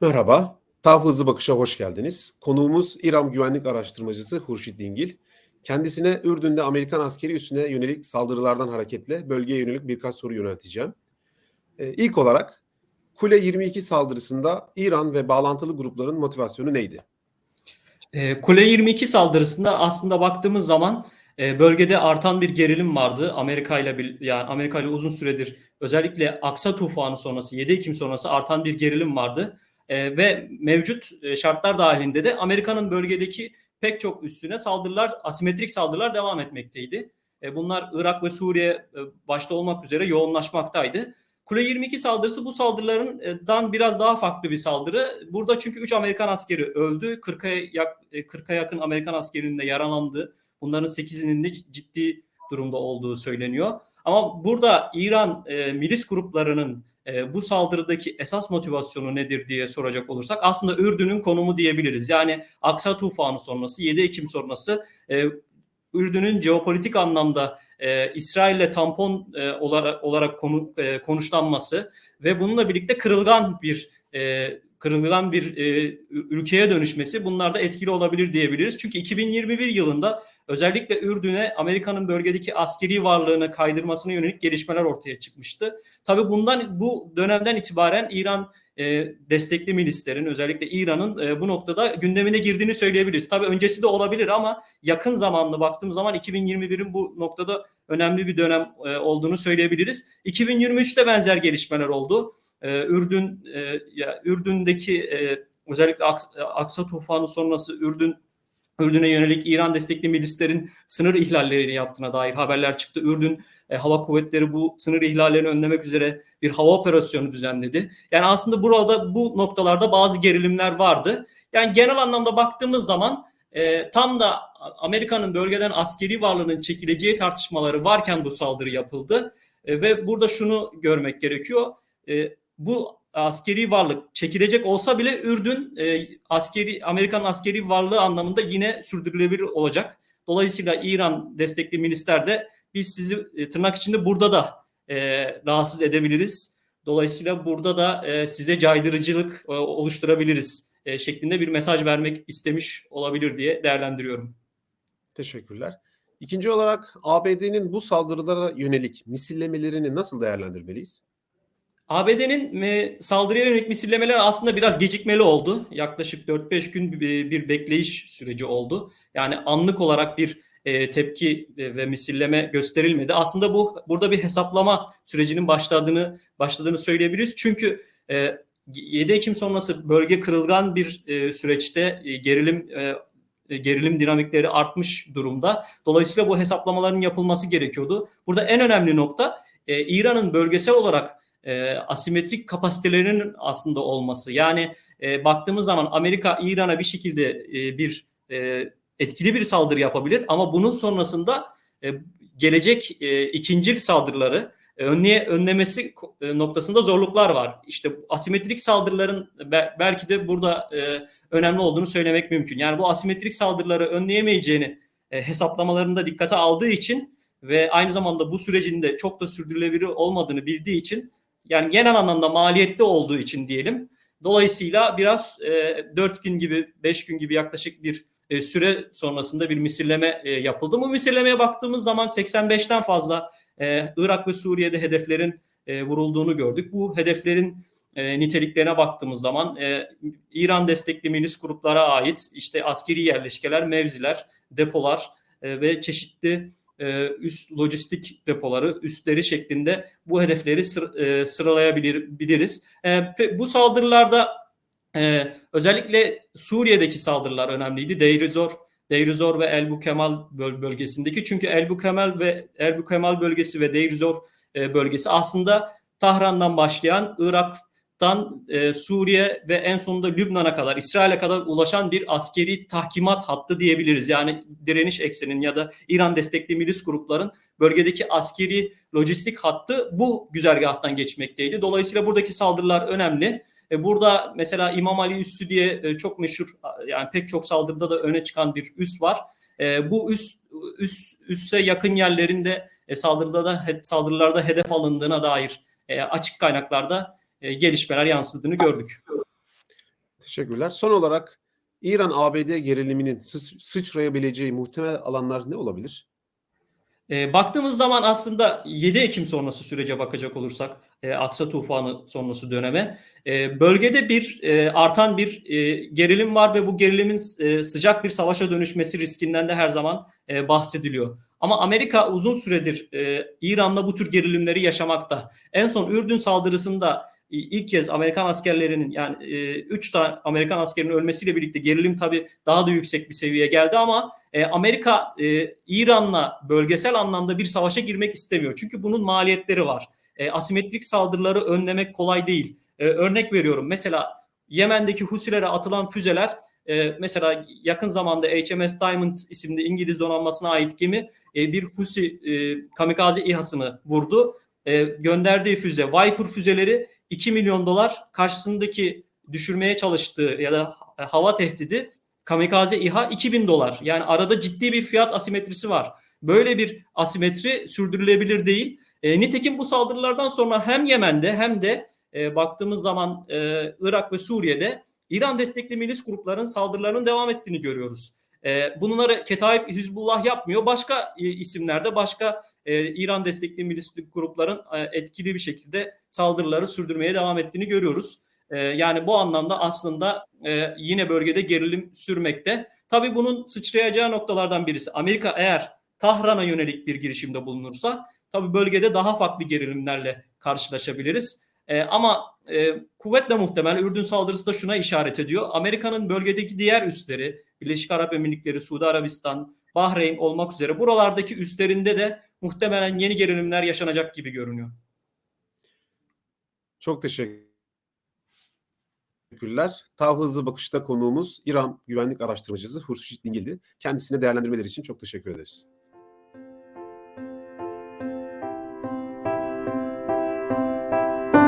Merhaba, TAV Hızlı Bakış'a hoş geldiniz. Konuğumuz İran güvenlik araştırmacısı Hurşit Dingil. Kendisine Ürdün'de Amerikan askeri üssüne yönelik saldırılardan hareketle bölgeye yönelik birkaç soru yönelteceğim. Ee, ilk olarak Kule 22 saldırısında İran ve bağlantılı grupların motivasyonu neydi? E, Kule 22 saldırısında aslında baktığımız zaman e, bölgede artan bir gerilim vardı. Amerika ile yani Amerika ile uzun süredir özellikle Aksa tufanı sonrası 7 Ekim sonrası artan bir gerilim vardı. E, ve mevcut e, şartlar dahilinde de Amerika'nın bölgedeki pek çok üssüne saldırılar, asimetrik saldırılar devam etmekteydi. E, bunlar Irak ve Suriye başta olmak üzere yoğunlaşmaktaydı. Kule 22 saldırısı bu saldırılardan biraz daha farklı bir saldırı. Burada çünkü 3 Amerikan askeri öldü. 40'a yak, 40'a yakın Amerikan askerinin de yaralandı. Bunların 8'inin de ciddi durumda olduğu söyleniyor. Ama burada İran e, milis gruplarının e, bu saldırıdaki esas motivasyonu nedir diye soracak olursak aslında Ürdün'ün konumu diyebiliriz. Yani Aksa tufanı sonrası 7 Ekim sonrası e, Ürdün'ün jeopolitik anlamda e, İsrail'le tampon e, olarak olarak konu, e, konuşlanması ve bununla birlikte kırılgan bir e, kırılgan bir e, ülkeye dönüşmesi bunlar da etkili olabilir diyebiliriz. Çünkü 2021 yılında özellikle Ürdün'e Amerika'nın bölgedeki askeri varlığını kaydırmasına yönelik gelişmeler ortaya çıkmıştı. Tabii bundan bu dönemden itibaren İran e, destekli milislerin özellikle İran'ın e, bu noktada gündemine girdiğini söyleyebiliriz. Tabii öncesi de olabilir ama yakın zamanlı baktığım zaman 2021'in bu noktada önemli bir dönem e, olduğunu söyleyebiliriz. 2023'te benzer gelişmeler oldu. E, Ürdün e, ya Ürdün'deki e, özellikle Aks, Aksa tufanı sonrası Ürdün Ürdün'e yönelik İran destekli milislerin sınır ihlallerini yaptığına dair haberler çıktı. Ürdün e, Hava Kuvvetleri bu sınır ihlallerini önlemek üzere bir hava operasyonu düzenledi. Yani aslında burada bu noktalarda bazı gerilimler vardı. Yani genel anlamda baktığımız zaman e, tam da Amerika'nın bölgeden askeri varlığının çekileceği tartışmaları varken bu saldırı yapıldı. E, ve burada şunu görmek gerekiyor. E, bu askeri varlık çekilecek olsa bile Ürdün e, askeri Amerikan askeri varlığı anlamında yine sürdürülebilir olacak. Dolayısıyla İran destekli milisler de biz sizi e, tırnak içinde burada da e, rahatsız edebiliriz. Dolayısıyla burada da e, size caydırıcılık e, oluşturabiliriz e, şeklinde bir mesaj vermek istemiş olabilir diye değerlendiriyorum. Teşekkürler. İkinci olarak ABD'nin bu saldırılara yönelik misillemelerini nasıl değerlendirmeliyiz? ABD'nin e, saldırıya yönelik misillemeler aslında biraz gecikmeli oldu. Yaklaşık 4-5 gün bir, bir bekleyiş süreci oldu. Yani anlık olarak bir e, tepki ve misilleme gösterilmedi. Aslında bu burada bir hesaplama sürecinin başladığını başladığını söyleyebiliriz. Çünkü e, 7 Ekim sonrası bölge kırılgan bir e, süreçte e, gerilim e, gerilim dinamikleri artmış durumda. Dolayısıyla bu hesaplamaların yapılması gerekiyordu. Burada en önemli nokta e, İran'ın bölgesel olarak e, asimetrik kapasitelerinin aslında olması. Yani e, baktığımız zaman Amerika İran'a bir şekilde e, bir e, etkili bir saldırı yapabilir ama bunun sonrasında e, gelecek e, ikincil saldırıları e, önleye, önlemesi e, noktasında zorluklar var. İşte asimetrik saldırıların be, belki de burada e, önemli olduğunu söylemek mümkün. Yani bu asimetrik saldırıları önleyemeyeceğini hesaplamalarında dikkate aldığı için ve aynı zamanda bu sürecin de çok da sürdürülebilir olmadığını bildiği için yani genel anlamda maliyetli olduğu için diyelim. Dolayısıyla biraz e, 4 gün gibi 5 gün gibi yaklaşık bir e, süre sonrasında bir misilleme e, yapıldı. Bu misillemeye baktığımız zaman 85'ten fazla e, Irak ve Suriye'de hedeflerin e, vurulduğunu gördük. Bu hedeflerin e, niteliklerine baktığımız zaman e, İran destekli milis gruplara ait işte askeri yerleşkeler, mevziler, depolar e, ve çeşitli e, üst lojistik depoları, üstleri şeklinde bu hedefleri sır, e, sıralayabiliriz. E, bu saldırılarda e, özellikle Suriye'deki saldırılar önemliydi. Deirizor, Deirizor ve Elbu Kemal bölgesindeki çünkü Elbu Kemal ve Elbu Kemal bölgesi ve Deirizor e, bölgesi aslında Tahran'dan başlayan Irak Irak'tan e, Suriye ve en sonunda Lübnan'a kadar, İsrail'e kadar ulaşan bir askeri tahkimat hattı diyebiliriz. Yani direniş eksenin ya da İran destekli milis grupların bölgedeki askeri lojistik hattı bu güzergahtan geçmekteydi. Dolayısıyla buradaki saldırılar önemli. E, burada mesela İmam Ali Üssü diye e, çok meşhur yani pek çok saldırıda da öne çıkan bir üs var. E, bu üs, üs üsse yakın yerlerinde e, saldırıda da saldırılarda hedef alındığına dair e, açık kaynaklarda e, gelişmeler yansıdığını gördük. Teşekkürler. Son olarak İran-ABD geriliminin sı- sıçrayabileceği muhtemel alanlar ne olabilir? E, baktığımız zaman aslında 7 Ekim sonrası sürece bakacak olursak e, Aksa tufanı sonrası döneme e, bölgede bir e, artan bir e, gerilim var ve bu gerilimin e, sıcak bir savaşa dönüşmesi riskinden de her zaman e, bahsediliyor. Ama Amerika uzun süredir e, İran'la bu tür gerilimleri yaşamakta. En son Ürdün saldırısında ilk kez Amerikan askerlerinin yani 3 tane Amerikan askerinin ölmesiyle birlikte gerilim tabii daha da yüksek bir seviyeye geldi ama e, Amerika e, İran'la bölgesel anlamda bir savaşa girmek istemiyor. Çünkü bunun maliyetleri var. E, asimetrik saldırıları önlemek kolay değil. E, örnek veriyorum mesela Yemen'deki Husilere atılan füzeler e, mesela yakın zamanda HMS Diamond isimli İngiliz donanmasına ait gemi e, bir Husi e, kamikaze İHA'sını vurdu. E, gönderdiği füze Viper füzeleri 2 milyon dolar karşısındaki düşürmeye çalıştığı ya da e, hava tehdidi kamikaze İHA 2000 dolar. Yani arada ciddi bir fiyat asimetrisi var. Böyle bir asimetri sürdürülebilir değil. E, nitekim bu saldırılardan sonra hem Yemen'de hem de e, baktığımız zaman e, Irak ve Suriye'de İran destekli milis grupların saldırılarının devam ettiğini görüyoruz. E, bunları Ketaib Hizbullah yapmıyor. Başka e, isimlerde başka e, İran destekli milis grupların e, etkili bir şekilde saldırıları sürdürmeye devam ettiğini görüyoruz. E, yani bu anlamda aslında e, yine bölgede gerilim sürmekte. Tabii bunun sıçrayacağı noktalardan birisi Amerika eğer Tahran'a yönelik bir girişimde bulunursa tabii bölgede daha farklı gerilimlerle karşılaşabiliriz. E, ama e, kuvvetle muhtemel Ürdün saldırısı da şuna işaret ediyor. Amerika'nın bölgedeki diğer üsleri, Birleşik Arap Emirlikleri, Suudi Arabistan, Bahreyn olmak üzere buralardaki üslerinde de muhtemelen yeni gerilimler yaşanacak gibi görünüyor. Çok teşekkürler. Tav Hızlı Bakış'ta konuğumuz İran Güvenlik Araştırmacısı Hurşit Dingil'di. Kendisine değerlendirmeleri için çok teşekkür ederiz.